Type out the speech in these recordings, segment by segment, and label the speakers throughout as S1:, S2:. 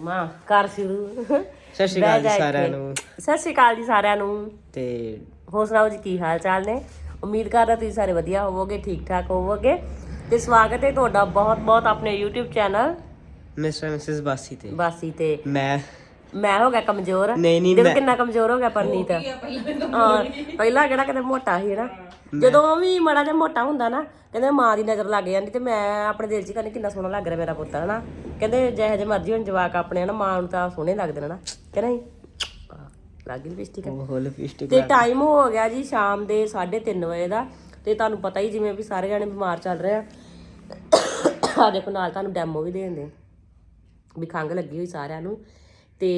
S1: ਮਾਂ ਕਰ ਸ਼ੁਰੂ।
S2: ਸਤਿ ਸ਼੍ਰੀ ਅਕਾਲ ਜੀ
S1: ਬਹਿ ਜਾ
S2: ਸਾਰਿਆਂ
S1: ਇੱਥੇ।
S2: ਨੂੰ।
S1: ਸਤਿ ਸ਼੍ਰੀ ਅਕਾਲ ਜੀ ਸਾਰਿਆਂ ਨੂੰ।
S2: ਤੇ
S1: ਹੋਰ ਸੁਣਾਓ ਜੀ ਕੀ ਹਾਲ ਚਾਲ ਨੇ? ਉਮੀਦ ਕਰਦਾ ਤੁਸੀਂ ਸਾਰੇ ਵਧੀਆ ਹੋਵੋਗੇ ਠੀਕ ਠਾਕ ਹੋਵੋਗੇ। ਤੇ ਸਵਾਗਤ ਹੈ ਤੁਹਾਡਾ ਬਹੁਤ ਬਹੁਤ ਆਪਣੇ YouTube ਚੈਨਲ
S2: ਮਿਸਟਰ ਮਿਸਿਸ ਬਾਸੀ ਤੇ।
S1: ਬਾਸੀ ਤੇ।
S2: ਮੈਂ।
S1: ਮੈਂ ਹੋ ਗਿਆ ਕਮਜ਼ੋਰ।
S2: ਨਹੀਂ, ਨਹੀਂ, ਮੈਂ-
S1: ਕਿੰਨਾ ਕਮਜ਼ੋਰ ਹੋ ਗਿਆ ਪਰਨੀਤ। ਹਾਂ ਪਹਿਲਾਂ ਕਿਹੜਾ ਕਿਤੇ ਮੋਟਾ ਸੀ ਨਾ ਜਦੋਂ ਵੀ ਮਾੜਾ ਜਿਹਾ ਮੋਟਾ ਹੁੰਦਾ ਨਾ ਕਹਿੰਦੇ ਮਾਂ ਦੀ ਨਜ਼ਰ ਲੱਗ ਜਾਂਦੀ ਤੇ ਮੈਂ ਆਪਣੇ ਦਿਲ 'ਚ ਕਹਿੰਦੀ ਕਿੰਨਾ ਸੋਹਣਾ ਲੱਗ ਰਿਹਾ ਮੇਰਾ ਪੁੱਤ ਹਨਾ? ਕਹਿੰਦੇ ਜਿਹੋ ਜਿਹੇ ਮਰਜ਼ੀ ਹੁਣ ਜਵਾਕ ਆਪਣੇ ਹਨਾ? ਮਾਂ ਨੂੰ ਤਾਂ ਸੋਹਣੇ ਲੱਗਦੇ ਨੇ ਨਾ ਕਹਿੰਦਾ ਹੀ ਲੱਗ ਗਈ ਲਿਪਸਟਿਕ
S2: ਉਹ ਹੋਲ ਫਿਸਟਿਕ
S1: ਤੇ ਟਾਈਮ ਹੋ ਗਿਆ ਜੀ ਸ਼ਾਮ ਦੇ 3:30 ਵਜੇ ਦਾ ਤੇ ਤੁਹਾਨੂੰ ਪਤਾ ਹੀ ਜਿਵੇਂ ਵੀ ਸਾਰੇ ਜਾਣੇ ਬਿਮਾਰ ਚੱਲ ਰਹੇ ਆ। ਆ ਦੇਖੋ ਨਾਲ ਤੁਹਾਨੂੰ ਡੈਮੋ ਵੀ ਦੇਣ ਦੇ ਵੀ ਖੰਘ ਲੱਗੀ ਹੋਈ ਸਾਰਿਆਂ ਨੂੰ। ਤੇ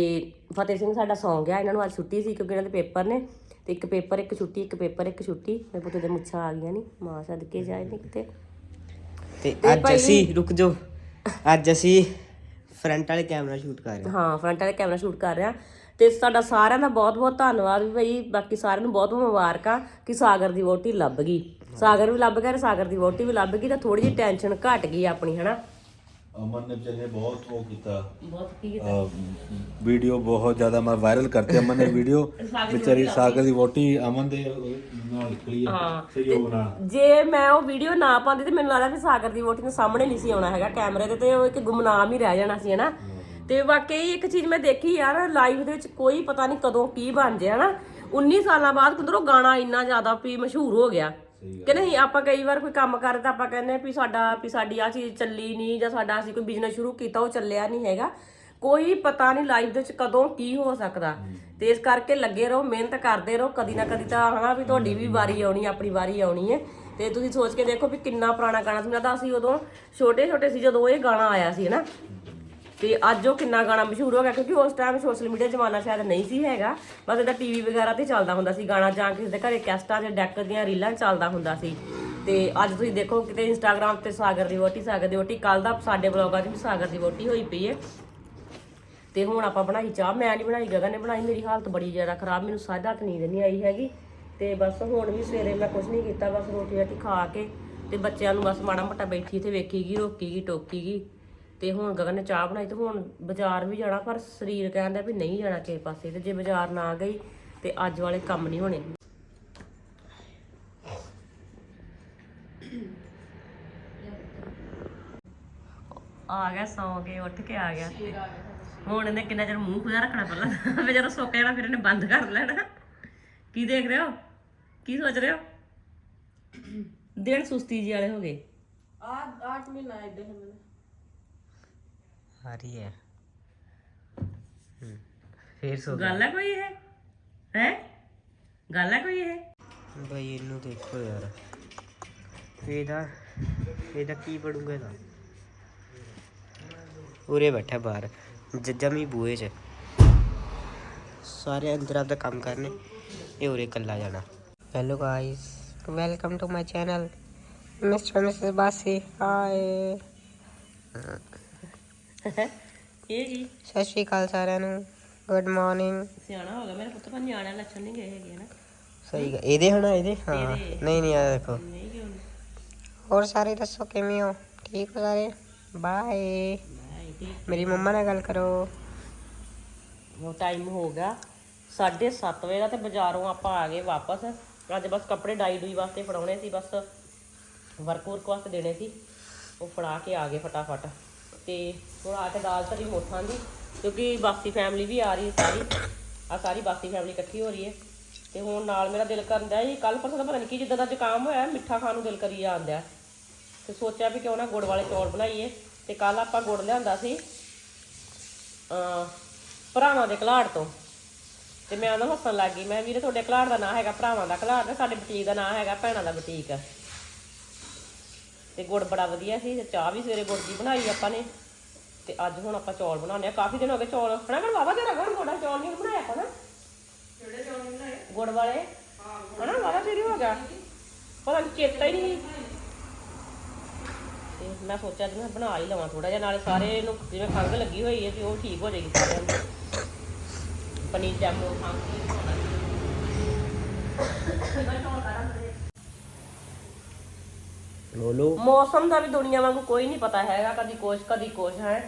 S1: ਫਤਿਹ ਸਿੰਘ ਸਾਡਾ ਸੌਂ ਗਿਆ ਇਹਨਾਂ ਨੂੰ ਅੱਜ ਛੁੱਟੀ ਸੀ ਕਿਉਂਕਿ ਇਹਨਾਂ ਦੇ ਪੇਪਰ ਨੇ। ਤੇ ਇੱਕ ਪੇਪਰ ਇੱਕ ਛੁੱਟੀ ਇੱਕ ਪੇਪਰ ਇੱਕ ਛੁੱਟੀ। ਮੇਰੇ ਪੁੱਤ ਦੇ ਮੁੱਛਾਂ ਆ ਗਈਆਂ ਨਹੀਂ ਮਾਂ ਸਦਕੇ ਜਾਏ ਨਹੀਂ ਕਿਤੇ।
S2: ਤੇ ਅੱਜ ਅਸੀਂ ਰੁਕ ਜਾਓ। ਅੱਜ ਅਸੀਂ ਫਰੰਟ ਵਾਲੇ ਕੈਮਰਾ ਸ਼ੂਟ ਕਰ ਰਹੇ ਹਾਂ।
S1: ਹਾਂ ਫਰੰਟ ਵਾਲੇ ਕੈਮਰਾ ਸ਼ੂਟ ਕਰ ਰਿਹਾ ਤੇ ਤੁਹਾਡਾ ਸਾਰਿਆਂ ਦਾ ਬਹੁਤ ਬਹੁਤ ਧੰਨਵਾਦ ਵੀ ਭਾਈ ਬਾਕੀ ਸਾਰਿਆਂ ਨੂੰ ਬਹੁਤ ਬਹੁਤ ਮੁਬਾਰਕਾਂ ਕਿ ਸਾਗਰ ਦੀ ਵੋਟੀ ਲੱਭ ਗਈ। ਸਾਗਰ ਵੀ ਲੱਭ ਗਿਆ ਸਾਗਰ ਦੀ ਵੋਟੀ ਵੀ ਲੱਭ ਗਈ ਤਾਂ ਥੋੜੀ ਜਿਹੀ ਟੈਨਸ਼ਨ ਘਟ ਗਈ ਆਪਣੀ ਹਨਾ?
S3: ਅਮਨ ਨੇ ਵਿਚਾਰੇ ਨੇ ਬਹੁਤ ਉਹ ਕੀਤਾ।
S1: ਬਹੁਤ ਕੀ
S3: ਵੀਡੀਓ ਬਹੁਤ ਜ਼ਿਆਦਾ ਮੈਂ ਵਾਇਰਲ ਕਰਤੇ। ਅਮਨ ਨੇ ਵੀਡੀਓ ਵਿਚਾਰੀ ਸਾਗਰ ਦੀ ਵੋਟੀ ਅਮਨ ਦੇ ਨਾਲ ਨਿਕਲੀ ਹੈ। ਸਹਿਯੋਗ ਨਾਲ
S1: ਜੇ ਮੈਂ ਉਹ ਵੀਡੀਓ ਨਾ ਪਾਉਂਦੀ ਤੇ ਮੈਨੂੰ ਲੱਗਦਾ ਵੀ ਸਾਗਰ ਦੀ ਵੋਟੀ ਨੂੰ ਸਾਹਮਣੇ ਨਹੀਂ ਸੀ ਆਉਣਾ ਹੈਗਾ ਕੈਮਰੇ ਤੇ ਤੇ ਉਹ ਇੱਕ ਗੁਮਨਾਮ ਹੀ ਰਹਿ ਜਾਣਾ ਸੀ ਹਨਾ? ਤੇ ਵਾਕਈ ਇੱਕ ਚੀਜ਼ ਮੈਂ ਦੇਖੀ ਯਾਰ ਲਾਈਵ ਦੇ ਵਿੱਚ ਕੋਈ ਪਤਾ ਨਹੀਂ ਕਦੋਂ ਕੀ ਬਣ ਜੇ ਹਨਾ? 19 ਸਾਲਾਂ ਬਾਅਦ ਕੁਦਰੋਂ ਗਾਣਾ ਇੰਨਾ ਜ਼ਿਆਦਾ ਵੀ ਮਸ਼ਹੂਰ ਹੋ ਗਿਆ। ਕਿ ਨਹੀਂ ਆਪਾਂ ਕਈ ਵਾਰ ਕੋਈ ਕੰਮ ਕਰਦੇ ਆਪਾਂ ਕਹਿੰਦੇ ਆ ਵੀ ਸਾਡਾ ਵੀ ਸਾਡੀ ਆ ਚੀਜ਼ ਚੱਲੀ ਨਹੀਂ ਜਾਂ ਸਾਡਾ ਅਸੀਂ ਕੋਈ ਬਿਜ਼ਨਸ ਸ਼ੁਰੂ ਕੀਤਾ ਉਹ ਚੱਲਿਆ ਨਹੀਂ ਹੈਗਾ। ਕੋਈ ਪਤਾ ਨਹੀਂ ਲਾਈਫ ਦੇ ਵਿੱਚ ਕਦੋਂ ਕੀ ਹੋ ਸਕਦਾ। ਤੇ ਇਸ ਕਰਕੇ ਲੱਗੇ ਰਹੋ ਮਿਹਨਤ ਕਰਦੇ ਰਹੋ। ਕਦੀ ਨਾ ਕਦੀ ਤਾਂ ਹਨਾ ਵੀ ਤੁਹਾਡੀ ਵੀ ਵਾਰੀ ਆਉਣੀ ਆਪਣੀ ਵਾਰੀ ਆਉਣੀ ਹੈ। ਤੇ ਤੁਸੀਂ ਸੋਚ ਕੇ ਦੇਖੋ ਵੀ ਕਿੰਨਾ ਪੁਰਾਣਾ ਗਾਣਾ ਸੀ ਤਾਂ ਅਸੀਂ ਉਦੋਂ ਛੋਟੇ ਛੋਟੇ ਸੀ ਜਦੋਂ ਇਹ ਗਾਣਾ ਆਇਆ ਸੀ ਹਨਾ। ਤੇ ਅੱਜ ਉਹ ਕਿੰਨਾ ਗਾਣਾ ਮਸ਼ਹੂਰ ਹੋ ਗਿਆ, ਕਿਉਂਕਿ ਉਸ ਟਾਈਮ ਸੋਸ਼ਲ ਮੀਡੀਆ ਜ਼ਮਾਨਾ ਸ਼ਾਇਦ ਨਹੀਂ ਸੀ ਹੈਗਾ। ਬਸ ਇਹਦਾ ਟੀਵੀ ਵਗੈਰਾ ਤੇ ਚੱਲਦਾ ਹੁੰਦਾ ਸੀ ਗਾਣਾ, ਜਾਂ ਕਿਸੇ ਦੇ ਘਰੇ ਕੈਸਟਾਂ ਜਾਂ ਡੈਕ ਦੀਆਂ ਰੀਲਾਂ 'ਚ ਚੱਲਦਾ ਹੁੰਦਾ ਸੀ। ਤੇ ਅੱਜ ਤੁਸੀਂ ਦੇਖੋ ਕਿਤੇ ਇੰਸਟਾਗ੍ਰam ਤੇ ਸਾਗਰ ਦੀ ਵੋਟੀ ਸਾਗਰ ਦੀ ਵੋਟੀ ਕੱਲ ਦਾ ਸਾਡੇ ਬਲੌਗਾਂ 'ਚ ਵੀ ਸਾਗਰ ਦੀ ਵੋਟੀ ਹੋਈ ਪਈ ਹੈ ਤੇ ਹੁਣ ਆਪਾਂ ਬਣਾਈ ਚਾਹ। ਮੈਂ ਨਹੀਂ ਬਣਾਈ, ਗਗਨ ਨੇ ਬਣਾਈ, ਮੇਰੀ ਹਾਲਤ ਬੜੀ ਜ਼ਿਆਦਾ ਖਰਾਬ, ਮੈਨੂੰ ਸਾਦਾ ਤੇ ਨੀਂਦ ਨਹੀਂ ਆਈ ਹੈਗੀ। ਤੇ ਬਸ ਹੁਣ ਵੀ ਸਵੇਰੇ ਮੈਂ ਕੁਝ ਨਹੀਂ ਕੀਤਾ, ਬਸ ਰੋਟੀ ਰਾਟੀ ਖਾ ਕੇ ਤੇ ਬੱਚਿਆਂ ਨੂੰ ਬਸ ਮਾੜਾ ਮੋਟਾ ਬੈਠੀ ਤੇ ਵੇਖੀਗੀ ਰੋਕੀਗੀ ਟੋਕੀਗੀ ਤੇ ਹੁਣ ਗਗਨ ਨੇ ਚਾਹ ਬਣਾਈ ਤੇ ਹੁਣ ਬਾਜ਼ਾਰ ਵੀ ਜਾਣਾ ਪਰ ਸਰੀਰ ਕਹਿੰਦਾ ਵੀ ਨਹੀਂ ਜਾਣਾ ਕਿਸੇ ਪਾਸੇ ਤੇ ਜੇ ਬਾਜ਼ਾਰ ਨਾ ਗਈ ਤੇ ਅੱਜ ਵਾਲੇ ਕੰਮ ਨਹੀਂ ਹੋਣੇ। ਆ ਗਿਆ ਸੌਂ ਕੇ ਉੱਠ ਕੇ ਆ ਗਿਆ ਹੁਣ ਇਹਨੇ ਕਿੰਨਾ ਚਿਰ ਮੂੰਹ ਖੁੱਲਾ ਰੱਖਣਾ ਪਹਿਲਾਂ? ਫਿਰ ਜਦੋਂ ਸੁੱਕ ਜਾਣਾ ਫਿਰ ਇਹਨੇ ਬੰਦ ਕਰ ਲੈਣਾ। ਕੀ ਦੇਖ ਰਹੇ ਹੋ? ਕੀ ਸੋਚ ਰਹੇ ਹੋ? ਦਿਨ ਸੁਸਤੀ ਜੀ ਵਾਲੇ ਹੋ ਗਏ।
S2: ਆ ਰਹੀ ਹੈ। ਹਮ, ਫੇਰ ਸੋ
S1: ਗੱਲ ਹੈ ਕੋਈ ਇਹ? ਹੈ? ਗੱਲ ਹੈ ਕੋਈ ਇਹ?
S2: ਬਈ ਇਹਨੂੰ ਦੇਖੋ ਯਾਰ। ਇਹਦਾ ਇਹਦਾ ਕੀ ਬਣੂਗਾ ਇਹਦਾ? ਉਰੇ ਬੈਠਾ ਬਾਹਰ ਜੱਜਮੀ ਬੂਏ 'ਚ। ਸਾਰੇ ਅੰਦਰ ਆਪਦਾ ਕੰਮ ਕਰਨੇ ਇਹ ਉਰੇ ਇਕੱਲਾ ਜਾਣਾ। Hello guys welcome to my channel mister Mrs Bassi hi
S1: ਇਹ ਜੀ।
S2: ਸਤਿ ਸ਼੍ਰੀ ਅਕਾਲ ਸਾਰਿਆਂ ਨੂੰ। ਗੁੱਡ ਮਾਰਨਿੰਗ
S1: ਸਿਆਣਾ ਹੋ ਗਿਆ ਮੇਰੇ ਪੁੱਤ ਪਰ ਨਿਆਣਿਆਂ ਲੱਛਣ ਨਹੀਂ ਗਏ ਹੈਗੇ ਨਾ
S2: ਸਹੀ ਗੱਲ। ਇਹਦੇ ਹਨਾ ਇਹਦੇ? ਹਾਂ। ਨਹੀਂ ਨਹੀਂ ਆ ਦੇਖੋ।
S1: ਨਹੀਂ ਕਿਉਂ ਨਹੀਂ
S2: ਹੋਰ ਸਾਰੇ ਦੱਸੋ ਕਿਵੇਂ ਹੋ? ਠੀਕ ਹੋ ਸਾਰੇ? ਬਾਏ ਮੇਰੀ ਮੰਮਾ ਨਾਲ ਗੱਲ ਕਰੋ।
S1: ਉਹ ਟਾਈਮ ਹੋ ਗਿਆ। 7:30 ਵਜੇ ਦਾ ਤੇ ਬਾਜ਼ਾਰੋਂ ਆਪਾਂ ਆ ਗਏ ਵਾਪਸ। ਅੱਜ ਬਸ ਕੱਪੜੇ ਡਾਈ ਡੂਈ ਵਾਸਤੇ ਫੜਾਉਣੇ ਸੀ ਬਸ ਵਰਕ ਵਰਕ ਵਾਸਤੇ ਦੇਣੇ ਸੀ। ਉਹ ਫੜਾ ਕੇ ਆ ਗਏ ਫਟਾਫਟ। ਤੇ ਹੁਣ ਆ ਕੇ ਦਾਲ ਧਰੀ ਮੋਠਾਂ ਦੀ ਕਿਉਂਕਿ ਬਾਸੀ ਫੈਮਿਲੀ ਵੀ ਆ ਰਹੀ ਹੈ ਸਾਰੀ ਆ ਸਾਰੀ ਬਾਸੀ ਫੈਮਿਲੀ ਇਕੱਠੀ ਹੋ ਰਹੀ ਹੈ। ਤੇ ਹੁਣ ਨਾਲ ਮੇਰਾ ਦਿਲ ਕਰਦਾ ਸੀ ਕੱਲ ਪਰਸੋਂ ਦਾ ਪਤਾ ਨਹੀਂ ਕੀ ਜਿੱਦਾਂ ਦਾ ਜ਼ੁਕਾਮ ਹੋਇਆ, ਮਿੱਠਾ ਖਾਣ ਨੂੰ ਦਿਲ ਕਰੀ ਜਾਂਦਾ ਤੇ ਸੋਚਿਆ ਵੀ ਕਿਉਂ ਨਾ ਗੁੜ ਵਾਲੇ ਚੌਲ ਬਣਾਈਏ, ਤੇ ਕੱਲ ਆਪਾਂ ਗੁੜ ਲਿਆਂਦਾ ਸੀ, ਅਹ ਭਰਾਵਾਂ ਦੇ ਘਲਾੜ ਤੋਂ। ਤੇ ਮੈਂ ਉਹਨਾਂ ਹੱਸਣ ਲੱਗ ਗਈ, ਮੈਂ ਵੀਰੇ ਤੁਹਾਡੇ ਘਲਾੜ ਦਾ ਨਾਂ ਹੈਗਾ ਭਰਾਵਾਂ ਦਾ ਘਲਾੜ ਤੇ ਸਾਡੇ ਬੁਟੀਕ ਦਾ ਨਾਂ ਹੈਗਾ ਭੈਣਾਂ ਦਾ ਬੁਟੀਕ। ਤੇ ਗੁੜ ਬੜਾ ਵਧੀਆ ਸੀ ਤੇ ਚਾਹ ਵੀ ਸਵੇਰੇ ਗੁੜ ਦੀ ਬਣਾਈ ਆਪਾਂ ਨੇ। ਤੇ ਅੱਜ ਹੁਣ ਆਪਾਂ ਚੌਲ ਬਣਾਉਂਦੇ ਆ ਕਾਫੀ ਦਿਨ ਹੋ ਗਏ ਚੌਲ। ਹਨਾ ਕਰ ਬਾਬਾ ਤੇਰਾ ਘਰ ਗੋੜਾ ਚੌਲ ਨਹੀਂ ਬਣਾਇਆ ਆਪਾਂ ਨਾ? ਕਿਹੜੇ ਚੌਲ ਬਣਾਏ? ਗੁੜ ਵਾਲੇ? ਹਨਾ ਬਾਬਾ ਤੇਰੀ ਹੋ ਗਿਆ। ਪਤਾ ਨਹੀਂ ਚੇਤਾ ਹੀ ਨਹੀਂ। ਤੇ ਮੈਂ ਸੋਚਿਆ ਕਿ ਮੈਂ ਬਣਾ ਹੀ ਲਵਾਂ ਥੋੜਾ ਜਿਹਾ ਨਾਲੇ ਸਾਰੇ ਨੂੰ ਜਿਵੇਂ ਖੰਘ ਲੱਗੀ ਹੋਈ ਹੈ ਤੇ ਉਹ ਠੀਕ ਹੋ ਜਾਏਗੀ ਸਾਰਿਆਂ ਨੂੰ। ਪਨੀਰ ਜਾਮੂ। ਖਾਂਗੀ
S2: ਬੋਲੋ
S1: ਮੌਸਮ ਦਾ ਵੀ ਦੁਨੀਆ ਵਾਂਗੂ ਕੋਈ ਨਹੀਂ ਪਤਾ ਹੈਗਾ ਕਦੀ ਕੁਛ ਕਦੀ ਕੁਛ ਹੈ।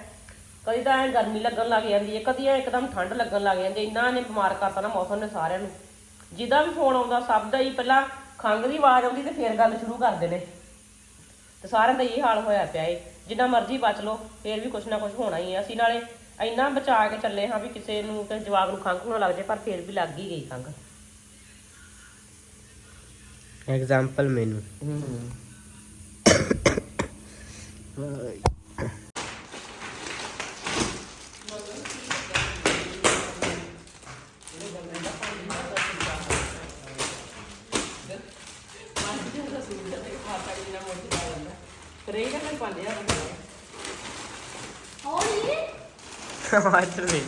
S1: ਕਦੀ ਤਾਂ ਐ ਗਰਮੀ ਲੱਗਣ ਲੱਗ ਜਾਂਦੀ ਹੈ ਕਦੀ ਐ ਇੱਕਦਮ ਠੰਡ ਲੱਗਣ ਲੱਗ ਜਾਂਦੀ ਹੈ ਇੰਨਾ ਨੇ ਬਿਮਾਰ ਕਰਤਾ ਨਾ ਮੌਸਮ ਨੇ ਸਾਰਿਆਂ ਨੂੰ। ਜਿਹਦਾ ਵੀ ਫੋਨ ਆਉਂਦਾ ਸਭ ਦਾ ਹੀ ਪਹਿਲਾਂ ਖੰਘ ਦੀ ਆਵਾਜ਼ ਆਉਂਦੀ ਤੇ ਫੇਰ ਗੱਲ ਸ਼ੁਰੂ ਕਰਦੇ ਨੇ। ਤੇ ਸਾਰਿਆਂ ਦਾ ਇਹ ਹਾਲ ਹੋਇਆ ਪਿਆ ਏ। ਜਿੰਨਾ ਮਰਜ਼ੀ ਬਚ ਲਓ ਫੇਰ ਵੀ ਕੁਛ ਨਾ ਕੁਛ ਹੋਣਾ ਹੀ ਹੈ ਅਸੀਂ ਨਾਲੇ ਇੰਨਾ ਬਚਾ ਕੇ ਚੱਲੇ ਹਾਂ ਵੀ ਕਿਸੇ ਨੂੰ ਤੇ ਜਵਾਬ ਨੂੰ ਖੰਘ ਨਾ ਲੱਗ ਜਾਏ ਪਰ ਫੇਰ ਵੀ ਲੱਗ ਹੀ ਗਈ ਖੰਘ।
S2: ਐਗਜ਼ਾਮਪਲ ਮੈਨੂੰ।
S1: ਮੈਂ ਪਾਉਂਦੇ ਆ
S2: ਵਾਟਰ ਦੇ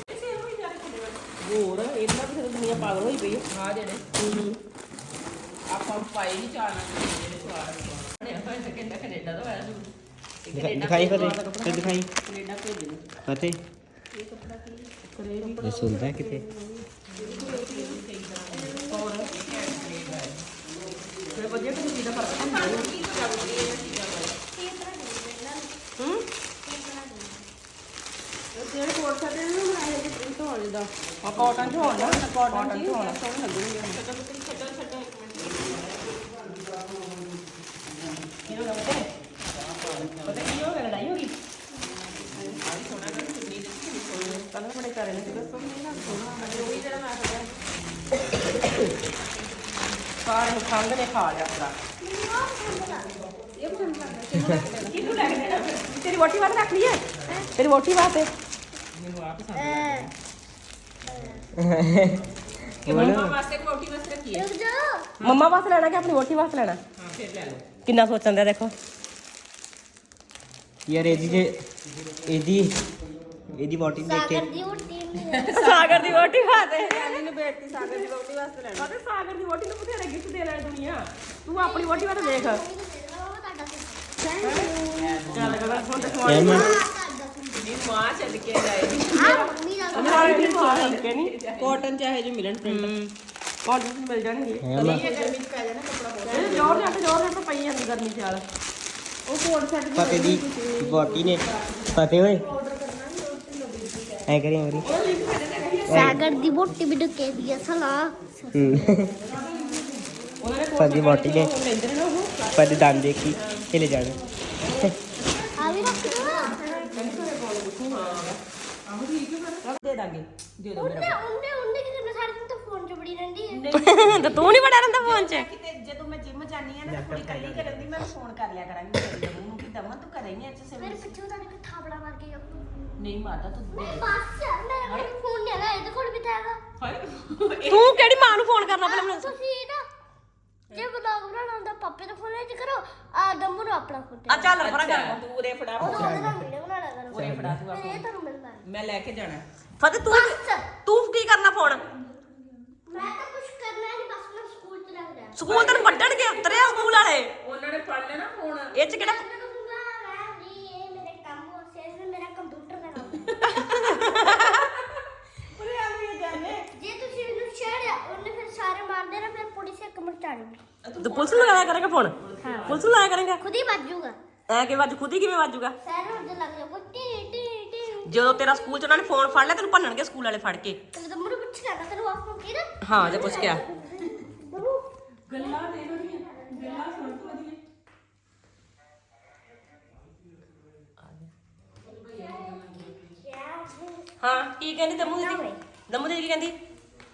S1: ਹੋਰ ਇਹਨਾਂ ਦੀ ਦੁਨੀਆ ਪਾਗਲ ਹੋਈ ਪਈ ਆ। ਜਿਹੜੇ ਆਪਾਂ ਪਾਈ ਨਹੀਂ ਚਾਲਣਾ ਜਿਹੜੇ ਸਵਾਰ ਨੇ ਆਪਾਂ ਕਹਿੰਦਾ ਕੈਨੇਡਾ ਤੋਂ ਆਇਆ ਸੀ।
S2: ਦਿਖਾਈ ਫਤੇ ਤੇ ਦਿਖਾਈ।
S1: ਕੈਨੇਡਾ ਭੇਜੇ
S2: ਫਤੇ ਇਹ ਸੁਣਦਾ ਹੈ? ਕਿਤੇ
S1: ਫਿਰ ਵਧੀਆ ਕਿਸੇ ਚੀਜ਼ ਦਾ ਫ਼ਰਕ ਹੁੰਦਾ ਹੈ ਹੂੰ? ਜਿਹੜੇ ਕੋਟ ਸਾਡੇ ਨੂੰ? ਬਣਾਏ ਜੇ ਪ੍ਰਿੰਟ ਹੋ? ਜਾਂਦਾ ਆ ਕਾਟਨ ਚ ਹੋਣਾ ਕਾਟਨ ਚ ਹੋਣਾ। ਸੋਹਣੇ ਲੱਗਣਗੇ ਕੀ ਹੋ ਗਿਆ ਬਤੇ ਪਤਾ ਕੀ ਹੋ ਗਿਆ ਲੜਾਈ ਹੋ ਗਈ ਕੱਲ ਬੜੇ ਕਰੇ ਨੇ ਦੱਸੋ। ਨਹੀਂ ਨਾ ਸੋਹਣਾ ਉਹੀ ਜਿਹੜਾ ਮੈਂ ਕਿਹਾ ਸਾਰੇ ਨੂੰ ਖੰਗ ਨੇ ਖਾ ਲਿਆ ਪੂਰਾ ਕਿਹਨੂੰ? ਤੇਰੀ ਵੋਟੀ ਵਾਸਤੇ? ਰੱਖ ਲਈ ਹੈ। ਤੇਰੀ ਵੋਟੀ ਵਾਸਤੇ ਮੰਮਾ ਵਾਸਤੇ ਵੋਟੀ ਵਾਸਤੇ ਰੱਖੀ ਹੈ। ਮੰਮਾ ਵਾਸਤੇ ਲੈਣਾ ਕਿ ਆਪਣੀ ਵੋਟੀ ਵਾਸਤੇ ਲੈਣਾ? ਹਾਂ ਫਿਰ ਲੈ ਲਓ। ਕਿੰਨਾ ਸੋਚਣ ਦਾ ਦੇਖੋ।
S2: ਯਾਰ ਇਹਦੀ ਜੇ ਇਹਦੀ ਇਹਦੀ ਬੋਟੀ ਦੇਖ ਕੇ
S1: ਸਾਗਰ ਦੀ ਵੋਟੀ ਵਾਸਤੇ। ਇਹਨੂੰ ਬੇਟੀ ਸਾਗਰ ਦੀ ਵੋਟੀ ਵਾਸਤੇ ਲੈਣਾ। ਪਤਾ ਸਾਗਰ ਦੀ ਵੋਟੀ ਨੂੰ ਬਥੇਰੇ ਗਿਫਟ ਦੇ ਲੈਣ ਦੁਨੀਆ। ਤੂੰ ਆਪਣੀ ਵੋਟੀ ਵਾਸਤੇ ਦੇਖ। ਚੱਲ ਕਰ। ਹੁਣ ਤੇ
S2: ਯਾਰ ਮੈਂ
S1: ਮਾਂ ਚੱਲ ਕੇ ਜਾਏਗੀ ਅਮਰਾਲ ਦੀ ਮਾਂ ਚੱਲ ਕੇ ਨਹੀਂ ਕਾਟਨ ਚਾਹੇ ਜੋ ਮਿਲਣ ਪ੍ਰਿੰਟ ਕਾਟਨ ਮਿਲ ਜਾਣਗੇ।
S2: ਯਾਰ ਮੈਂ
S1: ਇਹ ਜੋਰ ਨਾਲ ਜੋਰ ਨਾਲ ਪਈ ਜਾਂਦੀ ਗਰਮੀ ਚਾਲ ਉਹ ਕੋਟ ਸੈੱਟ
S2: ਫਤੇ ਦੀ ਬੋਟੀ ਨੇ। ਫਤੇ ਓਏ। ਐ ਕਰੀ ਐ ਕਰੀ।
S4: ਸਾਗਰ ਦੀ ਮੋਟੀ ਵੀ ਡੁੱਕੇ ਦੀ ਆ ਸਲਾ।
S2: ਹੂੰ।
S1: ਉਹਨਾਂ ਨੇ
S2: ਫਤੇ ਦੀ ਬੋਟੀ ਨੇ ਫਤੇ ਦੰਦ ਦੇਖੀ ਹਿਲ ਜਾਣਾ।
S4: ਆ ਵੀ ਰੱਖ ਦੋ
S1: ਦੇ ਦਾਂਗੇ ਦੇ ਦੋ
S4: ਉਹਨੇ ਉਹਨੇ ਉਹਨੇ ਕਿ ਕਰਨਾ ਸਾਰਾ ਦਿਨ ਤਾਂ ਫੋਨ 'ਚ ਬੜੀ ਰਹਿੰਦੀ ਹੈ
S1: ਤੇ ਤੂੰ ਨਹੀਂ ਬੜਾ ਰਹਿੰਦਾ ਫੋਨ 'ਚ?
S5: ਕਿਤੇ ਜਦੋਂ ਮੈਂ ਜਿਮ ਜਾਨੀ ਆ ਨਾ ਤਾਂ ਕੁੜੀ ਕੱਲੀ ਕਰਨ ਦੀ ਮੈਂ ਫੋਨ ਕਰ ਲਿਆ ਕਰਾਂਗੀ ਦਮਾ ਤੂੰ ਘਰੇ ਨਹੀਂ ਅੱਜ
S4: ਮੇਰੇ ਪਿੱਛੇ ਤਾਂ ਇੱਕ ਥਾਪੜਾ ਮਾਰ ਕੇ ਜਾਊ।
S5: ਨਹੀਂ ਮਾਤਾ ਤੂੰ
S4: ਮੇਰੇ ਪਾਸ ਮੇਰੇ ਕੋਲ ਫੋਨ ਨਹੀਂ ਹੈਗਾ ਇਹਦੇ ਕੋਲ ਵੀ ਤਾਂ ਹੈਗਾ।
S1: ਤੂੰ ਕਿਹੜੀ ਮਾਂ ਨੂੰ ਫੋਨ ਕਰਨਾ ਪਹਿਲਾਂ ਮੈਨੂੰ।
S4: ਤੁਸੀਂ ਨਾ ਜੇ ਬਲੌਗ ਬਣਾਉਣਾ ਹੁੰਦਾ ਪਾਪੇ ਦਾ ਫੋਨ ਵਿੱਚ ਕਰੋ ਆ ਦੰਮੂ ਨੂੰ ਆਪਣਾ ਫੋਨ
S1: ਆ ਚੱਲ ਫੜਾ ਕਰ
S5: ਤੂੰ ਉਰੇ ਫੜਾ
S4: ਉਹ ਉਹਦੇ ਨਾਲ ਵੀਡੀਓ ਬਣਾ ਲਿਆ ਕਰੋ।
S5: ਉਰੇ ਫੜਾ ਤੂੰ
S4: ਫਿਰ ਇਹ ਤੁਹਾਨੂੰ ਮਿਲਦਾ ਹੈ।
S5: ਮੈਂ ਲੈ ਕੇ ਜਾਣਾ।
S1: ਫਤੇ ਤੂੰ
S4: ਬਸ।
S1: ਤੂੰ ਕੀ ਕਰਨਾ ਫੋਨ?
S4: ਮੈਂ ਤਾਂ ਕੁਝ ਕਰਨਾ ਨਹੀਂ ਬਸ ਮੈਂ ਸਕੂਲ 'ਚ ਲੱਗ ਜਾਣਾ
S1: ਸਕੂਲ ਤੈਨੂੰ ਵੱਢਣਗੇ ਉਤਰਿਆ ਸਕੂਲ ਵਾਲੇ।
S5: ਉਹਨਾਂ ਨੇ ਫੜ ਲੈਣਾ ਫੋਨ।
S1: ਇਹ 'ਚ ਕਿਹੜਾ
S4: ਮੈਂ ਕਹੂੰਗਾ ਮੈਂ ਜੀ ਇਹ ਮੇਰੇ ਕੰਮ ਹੋ ਸਿਰਫ ਮੇਰਾ ਕੰਪਿਊਟਰ ਦਾ ਕੰਮ ਹੈ
S5: ਉਰੇ ਆ ਵੀ ਜਾਨੇ
S4: ਜੇ ਤੁਸੀਂ ਇਹਨੂੰ ਛੇੜਿਆ ਉਹਨੇ ਫਿਰ ਸਾਰੇ ਮਾਰਦੇ ਨਾ ਫਿਰ ਚਾੜੂਗੀ
S1: ਤੂੰ ਪੁਲਿਸ ਨੂੰ ਲਗਾਇਆ ਕਰੇਗਾ ਫੋਨ? ਪੁਲਿਸ ਨੂੰ ਲਾਇਆ ਕਰੇਗਾ?
S4: ਖੁਦ ਹੀ ਵੱਜ ਜਾਊਗਾ
S1: ਐ ਕਿ ਵੱਜ ਖੁਦ ਹੀ ਕਿਵੇਂ ਵੱਜੂਗਾ
S4: ਟੀ
S1: ਜਦੋਂ ਤੇਰਾ ਸਕੂਲ 'ਚ ਉਹਨਾਂ ਨੇ ਫੋਨ ਫੜ ਲਿਆ ਤੈਨੂੰ ਭੰਨਣਗੇ ਸਕੂਲ ਵਾਲੇ ਫੜ ਕੇ।
S4: ਤੇ ਤਾਂ ਮੈਨੂੰ ਪੁੱਛ ਲੈਣਾ ਤੈਨੂੰ ਆਪ ਨੂੰ ਕੀ ਨਾ?
S1: ਹਾਂ ਜੇ ਪੁੱਛ ਗਿਆ ਹਾਂ ਕੀ ਕਹਿੰਦੀ ਦਮੂ ਦੀਦੀ? ਦਮੂ ਦੀਦੀ ਕੀ ਕਹਿੰਦੀ?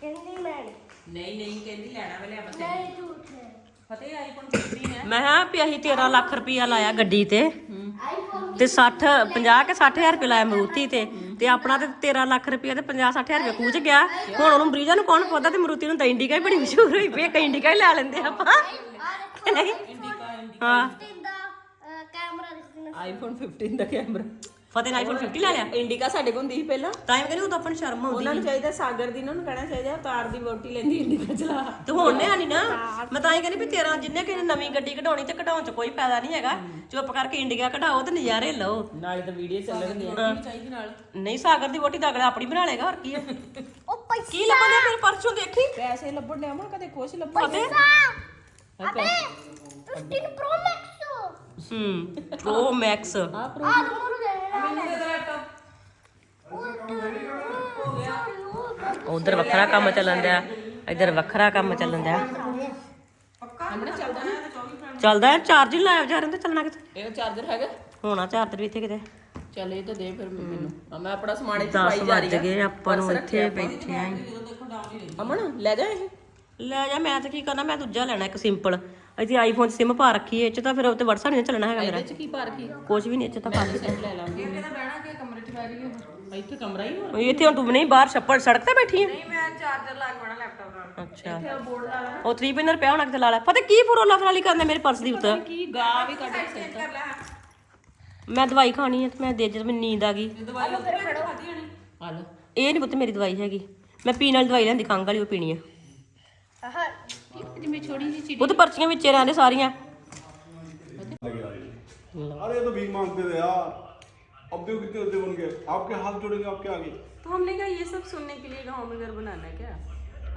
S4: ਕਹਿੰਦੀ ਮੈਂ
S5: ਨਹੀਂ ਨਹੀਂ ਕਹਿੰਦੀ ਲੈਣਾ ਵੇ ਲਿਆ ਬਸ
S4: ਨਹੀਂ ਝੂਠ ਹੈ।
S5: ਫਤਿਹ ਆਈਫੋਨ 15 ਹੈ।
S1: ਮੈਂ ਕਿਹਾ ਵੀ ਅਸੀਂ 13 ਲੱਖ ਰੁਪਇਆ ਲਾਇਆ ਗੱਡੀ ਤੇ।
S4: ਆਈਫੋਨ
S1: ਤੇ 60 50 ਕੇ 60000 ਰੁਪਏ ਲਾਇਆ ਮਰੂਤੀ ਤੇ। ਤੇ ਆਪਣਾ ਤੇ 13 ਲੱਖ ਰੁਪਇਆ ਤੇ 50 60000 ਰੁਪਏ ਕੂਚ ਗਿਆ। ਹੁਣ ਉਹਨੂੰ ਬਰੀਜਾ ਨੂੰ ਕੌਣ ਪੁੱਛਦਾ ਤੇ ਮਰੂਤੀ ਨੂੰ ਤਾਂ ਇੰਡੀਕਾ ਹੀ ਬੜੀ ਮਸ਼ਹੂਰ ਹੋਈ ਪਈ ਹੈ ਇੰਡੀਕਾ ਹੀ ਲੈ ਲੈਂਦੇ ਆਪਾਂ। ਨਹੀਂ? ਹਾਂ।
S4: 15 ਦਾ ਅਹ, ਕੈਮਰਾ ਦੇਖੋ
S5: ਆਈਫੋਨ 15 ਦਾ ਕੈਮਰਾ।
S1: ਫਤਿਹ ਨੇ ਆਈਫੋਨ 50 ਲੈ ਲਿਆ?
S5: ਇੰਡੀਕਾ ਸਾਡੇ ਕੋਲ ਹੁੰਦੀ ਸੀ ਪਹਿਲਾਂ।
S1: ਟਾਈਮ ਕਹਿੰਦੇ ਉਹ ਤਾਂ ਆਪਾਂ ਨੂੰ ਸ਼ਰਮ ਆਉਂਦੀ
S5: ਉਹਨਾਂ ਨੂੰ ਚਾਹੀਦਾ ਸਾਗਰ ਦੀ ਨੂੰ ਕਹਿਣਾ ਚਾਹੀਦਾ ਤਾਰ ਦੀ ਵੋਟੀ ਲੈਂਦੀ ਇੰਡੀਕਾ ਚਲਾ
S1: ਤੇ ਹੁਣ ਨੇ ਆਣੀ ਨਾ। ਮੈਂ ਤਾਂ ਹੀ ਕਹਿੰਦੀ ਵੀ ਤੇਰਾ ਜਿੰਨੇ ਕਿਸੇ ਨੇ ਨਵੀਂ ਗੱਡੀ ਕਢਾਉਣੀ ਤੇ ਕਢਾਉਣ ਚ ਕੋਈ ਫਾਇਦਾ ਨਹੀਂ ਹੈਗਾ। ਚੁੱਪ ਕਰਕੇ ਇੰਡੀਆ ਕਢਾਓ ਤੇ ਨਜ਼ਾਰੇ ਲਓ।
S5: ਨਾਲੇ ਤਾਂ ਵੀਡੀਓ ਚੱਲਣਗੀ ਚਾਹੀਦੀ ਨਾਲ
S1: ਨਹੀਂ ਸਾਗਰ ਦੀ ਵੋਟੀ ਤਾਂ ਅਗਲਾ ਆਪਣੀ ਬਣਾ ਲੇਗਾ ਹੋਰ ਕੀ ਹੈ?
S4: ਉਹ ਪੈਸਾ।
S1: ਕੀ ਲੱਭਣਾ ਮੇਰੇ ਪਰਚੋਂ ਦੇਖੀ?
S5: ਪੈਸੇ ਲੱਭਣ ਡਿਆ ਮੈਂ ਕਦੇ ਕੁਛ ਲੱਭਣ
S4: ਅਬੇ 15 ਪ੍ਰੋ ਮੈਕਸ
S1: ਹੂੰ। ਪ੍ਰੋ ਮੈਕਸ
S4: ਆ ਨੂੰ ਦੇ ਦੇਣਾ
S5: ਮੈਨੂੰ ਦੇ ਦੇ ਲੈਪਟਾਪ
S1: ਉਧਰ ਵੱਖਰਾ ਕੰਮ ਚੱਲਣ ਦਿਆ ਇੱਧਰ ਵੱਖਰਾ ਕੰਮ ਚੱਲਣ ਦਿਆ। ਚੱਲਦਾ ਹੈ ਚਾਰਜ ਹੀ ਲਾਇਆ ਵਿਚਾਰੇ ਤੇ ਚੱਲਣਾ ਕਿਤੇ
S5: ਇਹ ਚਾਰਜਰ ਹੈਗਾ?
S1: ਹੋਣਾ ਚਾਰਜਰ ਵੀ ਇੱਥੇ ਕਿਤੇ।
S5: ਚੱਲ ਇਹ ਤਾਂ ਦੇ ਫਿਰ ਮੈਨੂੰ। ਮੈਂ ਆਪਣਾ ਸਮਾਨ ਇੱਥੇ
S1: 10
S5: ਪਾਈ ਜਾ
S1: ਵੱਜ
S5: ਰਹੀ
S1: ਗਏ
S5: ਆ
S1: ਆਪਾਂ ਨੂੰ ਇੱਥੇ ਬੈਠੇ ਆਂ।
S5: ਅਮਨ ਲੈ ਜਾ ਇਹ।
S1: ਲੈ ਜਾ ਮੈਂ ਤਾਂ ਕੀ ਕਰਨਾ ਮੈਂ ਦੂਜਾ ਲੈਣਾ ਇੱਕ ਸਿੰਪਲ ਇੱਥੇ ਆਈਫੋਨ 'ਚ ਸਿਮ ਪਾ ਰੱਖੀ ਹੈ ਇਹ 'ਚ ਤਾਂ ਫਿਰ ਉੱਤੇ WhatsApp ਨਹੀਂ ਚੱਲਣਾ ਹੈਗਾ ਮੇਰਾ।
S5: ਇਹ ਚ ਕੀ ਪਾ ਰੱਖੀ?
S1: ਕੁਝ ਵੀ ਨਹੀਂ ਇਹ 'ਚ ਤਾਂ ਖਾਲੀ ਹੈ।
S5: ਲੈ ਲਾਂਗੇ। ਇਹ ਤਾਂ ਬਹਿਣਾ ਕਿ ਕਮਰੇ ਚ ਬਹਿ ਗਈ ਇੱਥੇ ਕਮਰਾ ਹੀ ਹੋਣਾ
S1: ਇੱਥੇ ਹੁਣ ਤੂੰ ਨਹੀਂ ਬਾਹਰ ਛੱਪੜ ਸੜਕ ਤੇ ਬੈਠੀ ਹੈ
S5: ਨਹੀਂ ਮੈਂ ਚਾਰਜਰ ਲਾ ਕੇ ਬਣਾ ਲੈਪਟਾਪ ਨਾਲ।
S1: ਅੱਛਾ।
S5: ਇੱਥੇ ਬੋਰਡ ਲਾ ਲਾ
S1: ਉਹ 3 ਪਿਨਰ ਪਿਆ ਹੋਣਾ ਕਿਤੇ ਲਾ ਲੈ। ਪਤਾ ਕੀ ਫਰੋਲਾ ਫਰਾਲੀ ਕਰਨਾ ਮੇਰੇ ਪਰਸ ਦੀ ਉੱਤੇ?
S5: ਕੀ ਗਾ ਵੀ ਕੱਢ ਕੇ ਸੈੱਟ ਕਰ ਲੈ
S1: ਮੈਂ ਦਵਾਈ ਖਾਣੀ ਹੈ ਤੇ ਮੈਂ ਦੇ ਜਦ ਮੈਨੂੰ ਨੀਂਦ ਆ ਗਈ।
S5: ਦਵਾਈ ਉੱਤੇ ਫੜੋ। ਆ ਲੈ
S1: ਇਹ ਨਹੀਂ ਪੁੱਤ ਮੇਰੀ ਦਵਾਈ ਹੈਗੀ। ਮੈਂ ਪੀਣ ਵਾਲੀ ਦਵਾਈ ਲੈਂਦੀ ਖੰਘ ਵਾਲੀ ਉਹ ਪੀਣੀ ਹੈ
S5: ਜਿਵੇਂ ਛੋੜੀ ਜੀ
S1: ਉਹ ਤਾਂ ਪਰਚੀਆਂ ਵਿੱਚੇ ਰਹਿੰਦੇ ਸਾਰੀਆਂ
S6: अरे ये तो भीख मांगते थे यार अब देखो कितने होते बन गए आपके हाथ जोड़ेंगे आपके आगे
S7: तो हमने कहा ये सब सुनने के लिए गांव में घर बनाना है क्या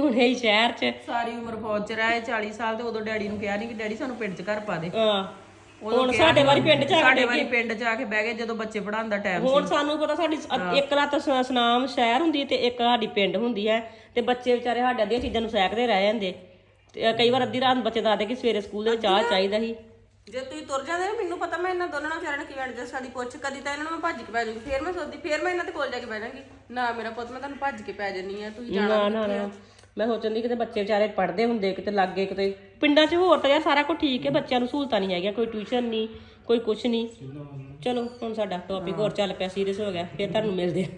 S1: ਹੁਣ ਇਹ ਸ਼ਹਿਰ 'ਚ।
S5: ਸਾਰੀ ਉਮਰ ਫੌਜ ਚ ਰਹੇ 40 ਸਾਲ ਤੇ ਉਦੋਂ ਡੈਡੀ ਨੂੰ ਕਿਹਾ ਨਹੀਂ ਕਿ ਡੈਡੀ ਸਾਨੂੰ ਪਿੰਡ ਚ ਘਰ ਪਾ ਦੇ।
S1: ਹਾਂ। ਹੁਣ ਸਾਡੇ ਵਾਰੀ ਪਿੰਡ 'ਚ ਆ
S5: ਸਾਡੇ ਵਾਰੀ ਪਿੰਡ ਚ ਆ ਕੇ ਬਹਿ ਗਏ ਜਦੋਂ ਬੱਚੇ ਪੜਾਉਣ ਦਾ ਟਾਈਮ
S1: ਹੁਣ ਸਾਨੂੰ ਪਤਾ ਸਾਡੀ ਅ- ਇੱਕ ਰਾਤ ਸ- ਸੁਨਾਮ ਸ਼ਹਿਰ ਹੁੰਦੀ ਤੇ ਇੱਕ ਸਾਡੀ ਪਿੰਡ ਹੁੰਦੀ ਹੈ ਤੇ ਬੱਚੇ ਵਿਚਾਰੇ ਸਾਡੇ ਅੱਧੀਆਂ ਚੀਜ਼ਾਂ ਨੂੰ ਸੈਕਦੇ ਰਹਿ ਜਾਂਦੇ। ਤੇ ਕਈ ਵਾਰ ਅੱਧੀ ਰਾਤ ਨੂੰ ਬੱਚੇ ਦੱਸਦੇ ਕਿ ਸਵੇਰੇ ਸਕੂਲ ਦੇ ਵਿੱਚ ਚਾਹ ਚਾਹੀਦਾ ਸੀ।
S7: ਜੇ ਤੁਸੀਂ ਤੁਰ ਜਾਂਦੇ ਨਾ ਮੈਨੂੰ ਪਤਾ ਮੈਂ ਇਹਨਾਂ ਦੋਨਾਂ ਨਾਲ ਵਿਚਾਰਿਆਂ ਨੂੰ ਕਿਵੇਂ ਐਡਜਸਟ ਕਰਦੀ ਪੁੱਛ ਕਦੀ ਤਾਂ ਇਹਨਾਂ ਨੂੰ ਮੈਂ ਭੱਜ ਕੇ ਪੈ ਜਾਊਂਗੀ ਫਿਰ ਮੈਂ ਸੋਚਦੀ ਫਿਰ ਮੈਂ ਇਹਨਾਂ ਦੇ ਕੋਲ ਜਾ ਕੇ ਬਹਿ ਜਾਵਾਂਗੀ ਨਾ ਮੇਰਾ ਪੁੱਤ ਮੈਂ ਤੁਹਾਨੂੰ ਭੱਜ ਕੇ ਪੈ ਜੰਨੀ ਆ ਤੁਸੀਂ ਜਾਣਾ
S1: ਨਾ ਨਾ ਨਾ। ਮੈਂ ਸੋਚਣ ਦੀ ਕਿਤੇ ਬੱਚੇ ਵਿਚਾਰੇ ਪੜ੍ਹਦੇ ਹੁੰਦੇ ਕਿਤੇ ਲੱਗੇ ਕਿਤੇ। ਪਿੰਡਾਂ 'ਚ ਹੋਰ ਤਾਂ ਯਾਰ ਸਾਰਾ ਕੁਝ ਠੀਕ ਹੈ ਬੱਚਿਆਂ ਨੂੰ ਸਹੂਲਤਾਂ ਨਹੀਂ ਹੈਗੀਆਂ ਕੋਈ ਟਿਊਸ਼ਨ ਨਹੀਂ ਕੋਈ ਕੁਝ ਨਹੀਂ। ਚਲੋ ਹੁਣ ਸਾਡਾ ਟੌਪਿਕ ਹੋਰ ਚੱਲ ਪਿਆ ਸੀਰੀਅਸ ਹੋ ਗਿਆ ਫਿਰ ਤੁਹਾਨੂੰ ਮਿਲਦੇ ਆ